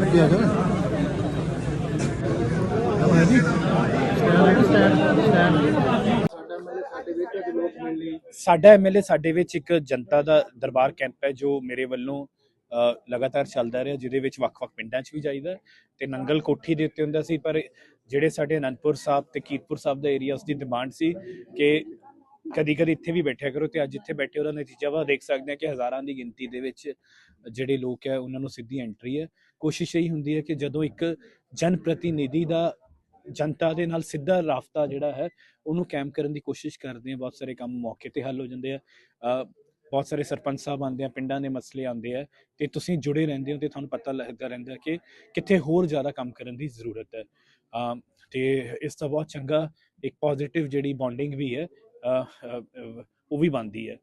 ਅੱਗੇ ਆ ਜਾ ਉਹ ਹੈ ਜੀ ਸਟੈਂਡ ਸਟੈਂਡ ਸਾਡਾ ਮੇਰੇ ਸਾਡੇ ਵਿੱਚ ਐਮਐਲਏ ਸਾਡੇ ਵਿੱਚ ਇੱਕ ਜਨਤਾ ਦਾ ਦਰਬਾਰ ਕੈਂਪ ਹੈ ਜੋ ਮੇਰੇ ਵੱਲੋਂ ਲਗਾਤਾਰ ਚੱਲਦਾ ਰਿਹਾ, ਜਿਹਦੇ ਵਿੱਚ ਵੱਖ-ਵੱਖ ਪਿੰਡਾਂ 'ਚ ਵੀ ਜਾਈਦਾ ਤੇ ਨੰਗਲ ਕੋਠੀ ਦੇ ਉੱਤੇ ਹੁੰਦਾ ਸੀ, ਪਰ ਜਿਹੜੇ ਸਾਡੇ ਅਨੰਦਪੁਰ ਸਾਹਿਬ ਤੇ ਕੀਰਤਪੁਰ ਸਾਹਿਬ ਦਾ ਏਰੀਆ ਉਸ ਦੀ ਡਿਮਾਂਡ ਸੀ ਕਿ ਕਦੀ ਕਦੀ ਇੱਥੇ ਵੀ ਬੈਠਿਆ ਕਰੋ ਤੇ ਅੱਜ ਇੱਥੇ ਬੈਠੇ ਉਹਦਾ ਨਤੀਜਾ ਵਾ, ਦੇਖ ਸਕਦੇ ਹਾਂ ਕਿ ਹਜ਼ਾਰਾਂ ਦੀ ਗਿਣਤੀ ਦੇ ਵਿੱਚ ਜਿਹੜੇ ਲੋਕ ਹੈ ਉਹਨਾਂ ਨੂੰ ਸਿੱਧੀ ਐਂਟਰੀ ਹੈ। ਕੋਸ਼ਿਸ਼ ਇਹੀ ਹੁੰਦੀ ਹੈ ਕਿ ਜਦੋਂ ਇੱਕ ਜਨ ਪ੍ਰਤੀਨਿਧੀ ਦਾ ਜਨਤਾ ਦੇ ਨਾਲ ਸਿੱਧਾ ਰਾਫਤਾ ਜਿਹੜਾ ਹੈ, ਉਹਨੂੰ ਕੈਂਪ ਕਰਨ ਦੀ ਕੋਸ਼ਿਸ਼ ਕਰਦੇ ਆ ਬਹੁਤ ਸਾਰੇ ਕੰਮ ਮੌਕੇ ਤੇ ਹੱਲ ਹੋ ਜਾਂਦੇ ਆ। ਬਹੁਤ ਸਾਰੇ ਸਰਪੰਚ ਸਾਹਿਬ ਆਉਂਦੇ ਆ ਪਿੰਡਾਂ ਦੇ ਮਸਲੇ ਆਉਂਦੇ ਆ ਤੇ ਤੁਸੀਂ ਜੁੜੇ ਰਹਿੰਦੇ ਹੋ ਤੇ ਤੁਹਾਨੂੰ ਪਤਾ ਲੱਗਦਾ ਰਹਿੰਦਾ ਕਿ ਕਿੱਥੇ ਹੋਰ ਜ਼ਿਆਦਾ ਕੰਮ ਕਰਨ ਦੀ ਜ਼ਰੂਰਤ ਹੈ। ਅ, ਤੇ ਇਸ ਦਾ ਬਹੁਤ ਚੰਗਾ ਇੱਕ ਪੋਜ਼ਿਟਿਵ ਜਿਹੜੀ ਬੌਂਡਿੰਗ ਵੀ ਹੈ ਉਹ ਵੀ ਬਣਦੀ ਹੈ।